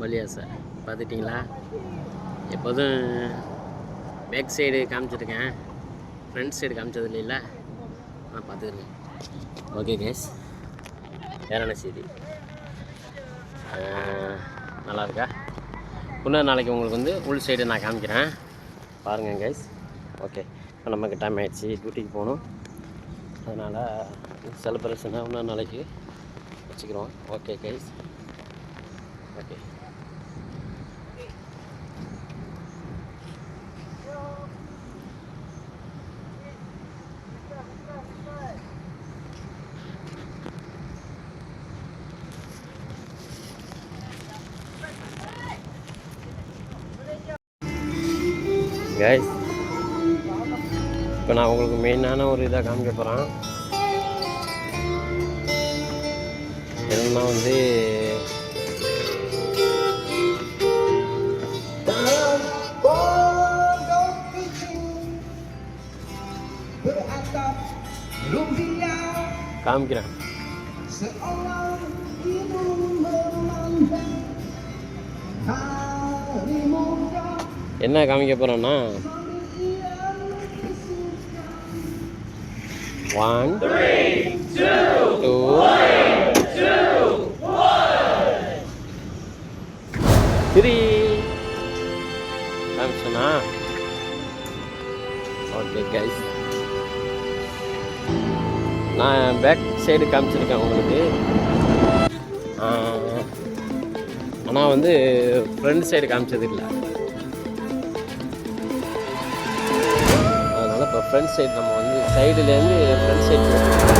மல்லியா sir பார்த்துட்டிங்களா எப்போதும் back side காமிச்சிருக்கேன். ஃப்ரண்ட் சைடு காமிச்சது இல்லைல்ல நான் பார்த்துக்கிறேன் ஓகே கேஸ் வேற என்ன செய்தி? நல்லா இருக்கா? இன்னொரு நாளைக்கு உங்களுக்கு வந்து உள் சைடு நான் காமிக்கிறேன். பாருங்கள் கைஸ் ஓகே இப்போ நமக்கு டைம் ஆகிடுச்சு டியூட்டிக்கு போகணும். அதனால் செலிப்ரேஷனை இன்னொரு நாளைக்கு வச்சுக்கிறோம். ஓகே கைஸ் ஓகே கைஸ் இப்போ நான் உங்களுக்கு மெயினான ஒரு இதாக காமிக்க போகிறேன் என்னன்னா வந்து காமிக்கிறேன் என்ன காமிக்க போகிறோன்னா ஒன் டூ த்ரீ காமிச்சோன்னா ஓகே கைஸ் நான் பேக் சைடு காமிச்சிருக்கேன் உங்களுக்கு. ஆனால் வந்து ஃப்ரண்ட் சைடு காமிச்சது இல்லை ஃப்ரண்ட் சைடு நம்ம வந்து சைடுலேருந்து front side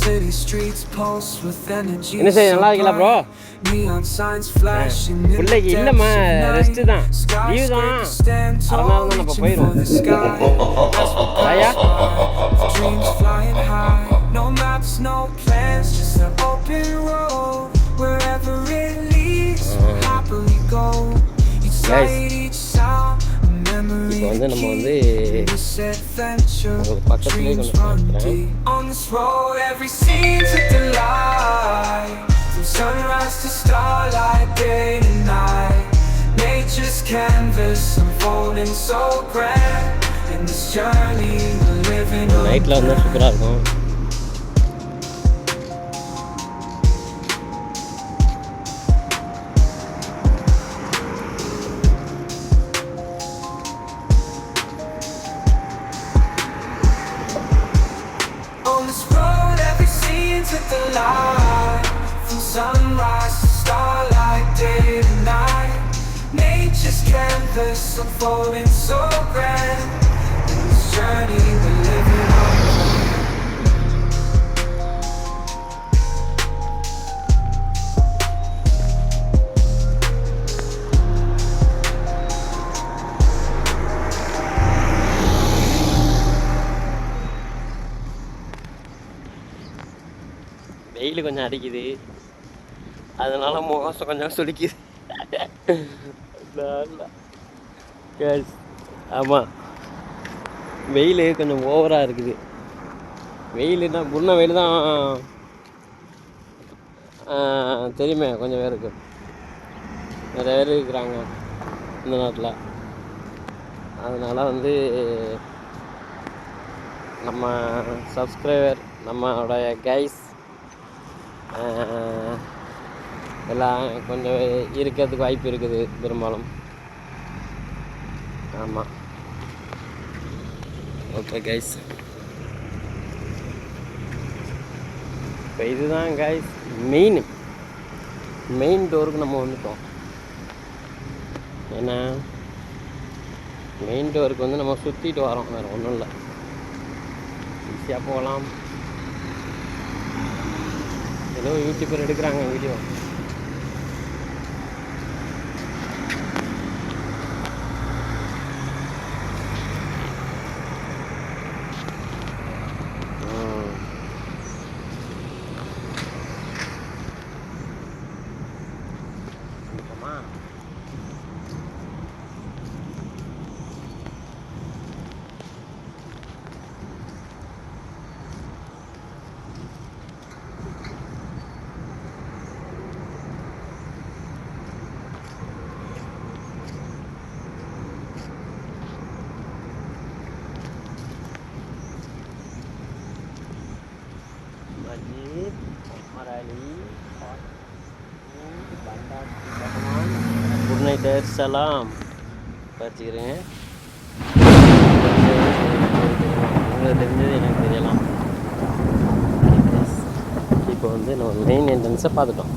City streets pulse with energy. என்ன செய்ய so நல்லா இருக்கீங்களா bro bright. Neon signs flashing in the பிள்ளைக்கு depths இல்லைம்மா of ரெஸ்ட்டு night. தான் லீவ் தான் Skyscrapers stand அரை tall, நேரம் தான் நம்ம reaching for போயிடும் the sky. As we Raya Dreams flying high, no maps, no plans, just an open road. Wherever it leads, we'll happily go. Each Guys. every scene's a delight. From sunrise to starlight, day to night. Nature's canvas unfolding so grand. In this journey, we're living on நைட்டில் வந்தால் சூப்பராக the light. From sunrise to starlight, day to night. Nature's canvas unfolding so grand. In this journey, we're living கொஞ்சம் அடிக்குது. அதனால முகம் கொஞ்சம் சுடிக்குது ஆமாம் வெயில் கொஞ்சம் ஓவராக இருக்குது. வெயில்னா குன்ன வெயில் தான் தெரியுமே கொஞ்சம் பேருக்கு. நிறைய பேர் இருக்கிறாங்க இந்த நாட்டில். அதனால் வந்து நம்ம சப்ஸ்கிரைபர் நம்மளுடைய கைஸ் எல்லாம் கொஞ்சம் இருக்கிறதுக்கு வாய்ப்பு இருக்குது பெரும்பாலும். ஆமாம் ஓகே கைஸ் இப்போ இதுதான் கைஸ் மெயின் மெயின் டோருக்கு நம்ம வந்துட்டோம். ஏன்னா மெயின் டோருக்கு வந்து நம்ம சுற்றிட்டு வரோம் வேறு ஒன்றும் இல்லை. ஈஸியாக போகலாம். ஏதோ யூடியூபர் எடுக்கிறாங்க video Masjid Omar Ali Bandar Brunei Darussalam பார்த்துக்கிறேங்க உங்களுக்கு தெரிஞ்சது எனக்கு தெரியலாம். இப்போ வந்து நம்ம மெயின் என்ட்ரன்ஸை பார்த்துட்டோம்.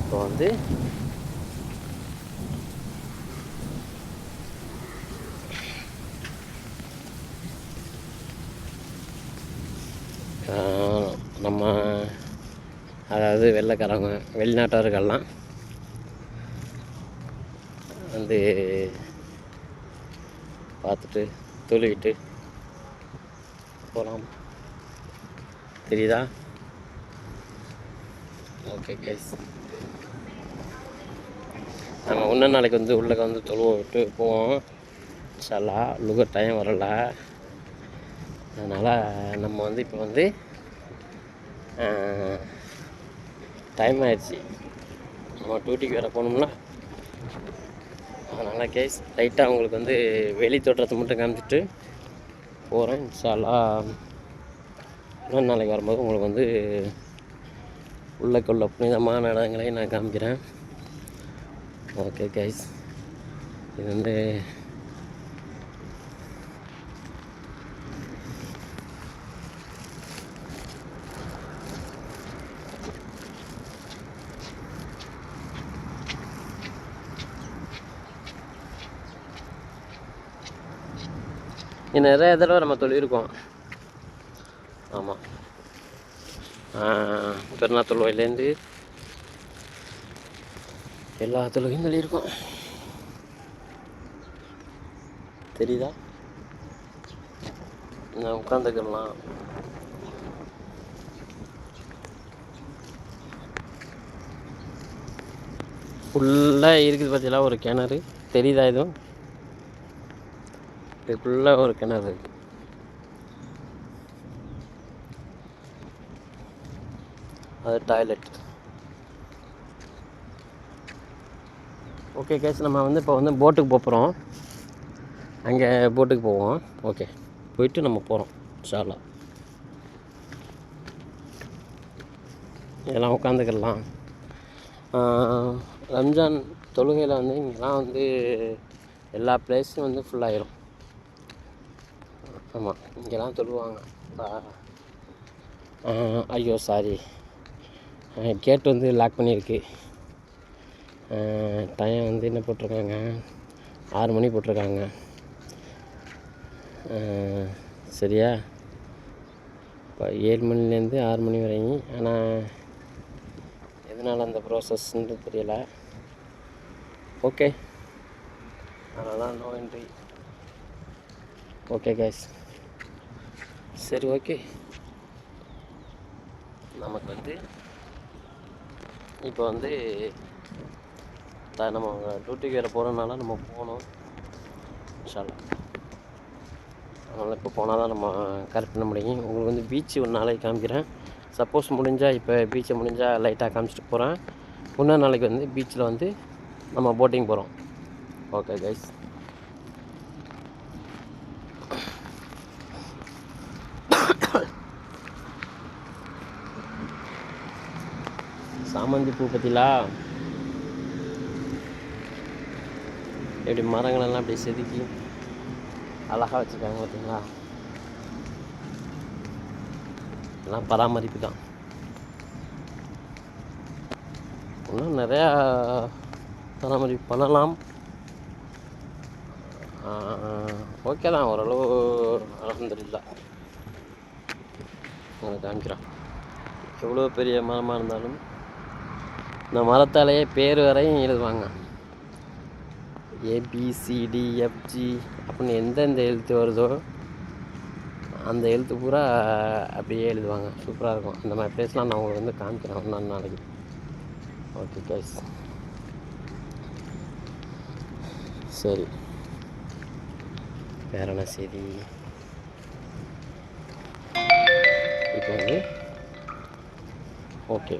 இப்போ வந்து வெள்ளைக்காரங்க வெளிநாட்டவர்கள்லாம் வந்து பார்த்துட்டு தொழுவிட்டு போகலாம் தெரியுதா? ஓகே கைஸ் நம்ம இன்னும் நாளைக்கு வந்து உள்ளே வந்து தொழுவ விட்டு போவோம். சலா லுகர் டைம் வரல. அதனால் நம்ம வந்து இப்போ வந்து டைம் ஆயிடுச்சு. நம்ம டியூட்டிக்கு வேறு போனோம்னா அதனால் கேஸ் லைட்டாக உங்களுக்கு வந்து வெளி தோற்றத்தை மட்டும் காமிச்சிட்டு போகிறேன் இன்ஷாலா இன்னொரு நாளைக்கு வரும்போது உங்களுக்கு வந்து உள்ளக்குள்ள புனிதமான இடங்களையும் நான் காமிக்கிறேன். ஓகே கைஸ் இது வந்து இது நிறைய தடவை நம்ம சொல்லியிருக்கோம். ஆமாம் பெருநா தொழுவையிலேருந்து எல்லா தொழுகையும் சொல்லியிருக்கோம். தெரியுதா? நான் உட்காந்துக்கலாம் ஃபுல்லாக இருக்குது பார்த்தீங்களா ஒரு கிணறு. தெரியுதா எதுவும்? இது ஃபுல்லாக ஒரு கிணறு. அது டாய்லெட் ஓகே கேஸ் நம்ம வந்து இப்போ வந்து போட்டுக்கு போகிறோம் அங்கே போட்டுக்கு போவோம். ஓகே போயிட்டு நம்ம போகிறோம் ஷாலா இதெல்லாம் உட்காந்துக்கலாம் ரம்ஜான் தொழுகையில் வந்து இங்கெல்லாம் வந்து எல்லா பிளேஸும் வந்து ஃபுல்லாகிடும் ஆமாம் இங்கெல்லாம் சொல்லுவாங்க. ஐயோ சாரி கேட் வந்து லாக் பண்ணியிருக்கு. டைம் வந்து என்ன போட்டிருக்காங்க? ஆறு மணி போட்டிருக்காங்க. சரியா? இப்போ ஏழு மணிலேருந்து ஆறு மணி வரையும். ஆனால் எதனால் அந்த ப்ராசஸ்ன்றது தெரியலை. ஓகே அதனால் நோ என்ட்ரி ஓகே கைஸ் சரி ஓகே நமக்கு வந்து இப்போ வந்து த- நம்ம டியூட்டிக்கு வேறு போகிறனால நம்ம போகணும். இன்ஷால்லா அதனால் இப்போ போனால் தான் நம்ம கரெக்ட் பண்ண முடியும். உங்களுக்கு வந்து பீச்சு ஒரு நாளைக்கு காமிக்கிறேன். சப்போஸ் முடிஞ்சால் இப்போ பீச்சை முடிஞ்சால் லைட்டாக காமிச்சிட்டு போகிறேன் இன்னொரு நாளைக்கு வந்து பீச்சில் வந்து நம்ம போட்டிங் போகிறோம் ஓகே கைஸ் சாமந்தி பூ பற்றிலா எப்படி மரங்களெல்லாம் அப்படியே செதுக்கி அழகாக வச்சுருக்காங்க பார்த்தீங்களா? எல்லாம் பராமரிப்பு தான் இன்னும் நிறையா பராமரிப்பு பண்ணலாம். ஓகே தான் ஓரளவு அலமதுல்லா உங்களுக்கு காமிக்கிறேன். எவ்வளோ பெரிய மரமாக இருந்தாலும் இந்த மரத்தாலேயே பேர் வரையும் எழுதுவாங்க. ஏபிசிடிஎஃப்ஜி அப்படின்னு எந்தெந்த எழுத்து வருதோ அந்த எழுத்து பூரா அப்படியே எழுதுவாங்க. சூப்பராக இருக்கும். அந்த மாதிரி பிளேஸ்லாம் நான் உங்களுக்கு வந்து காமிக்கிறேன். ஒன்று நாளைக்கு. ஓகே கைஸ் சரி. வேற என்ன செய்தி? இப்போ வந்து ஓகே